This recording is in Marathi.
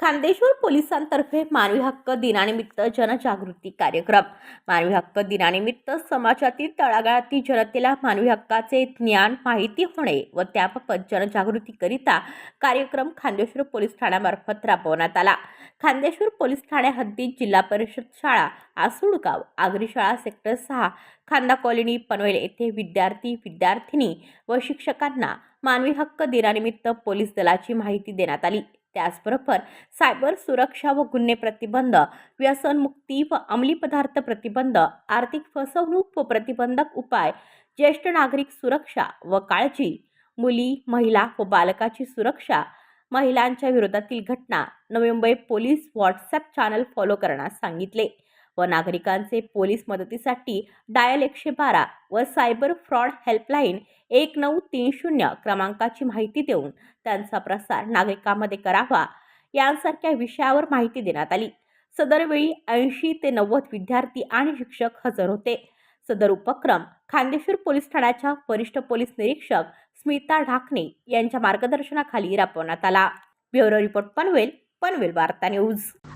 खांदेश्वर पोलिसांतर्फे मानवी हक्क दिनानिमित्त जनजागृती कार्यक्रम. मानवी हक्क दिनानिमित्त समाजातील तळागाळातील जनतेला मानवी हक्काचे ज्ञान माहिती होणे व त्याबाबत जनजागृतीकरिता कार्यक्रम खांदेश्वर पोलीस ठाण्यामार्फत राबवण्यात आला. खांदेश्वर पोलीस ठाण्या हद्दीत जिल्हा परिषद शाळा आसुडगाव आगरी शाळा सेक्टर सहा खांदा कॉलनी पनवेल येथे विद्यार्थी विद्यार्थिनी व शिक्षकांना मानवी हक्क दिनानिमित्त पोलीस दलाची माहिती देण्यात आली. त्याचबरोबर सायबर सुरक्षा व गुन्हे प्रतिबंध व्यसनमुक्ती व अंमली पदार्थ प्रतिबंध आर्थिक फसवणूक व प्रतिबंधक उपाय ज्येष्ठ नागरिक सुरक्षा व काळजी मुली महिला व बालकाची सुरक्षा महिलांच्या विरोधातील घटना Navi Mumbai police WhatsApp channel follow करण्यास सांगितले. व नागरिकांचे पोलीस मदतीसाठी डायल एकशे बारा व सायबर फ्रॉड हेल्पलाईन एक नऊ तीन शून्य क्रमांकाची माहिती देऊन त्यांचा प्रसार नागरिकांमध्ये करावा यांसारख्या विषयावर माहिती देण्यात आली. सदरवेळी ऐंशी ते नव्वद विद्यार्थी आणि शिक्षक हजर होते. सदर उपक्रम खांदेश्वर पोलीस ठाण्याच्या वरिष्ठ पोलीस निरीक्षक स्मिता ढाकणे यांच्या मार्गदर्शनाखाली राबवण्यात आला. ब्युरो रिपोर्ट पनवेल पनवेल वार्ता न्यूज.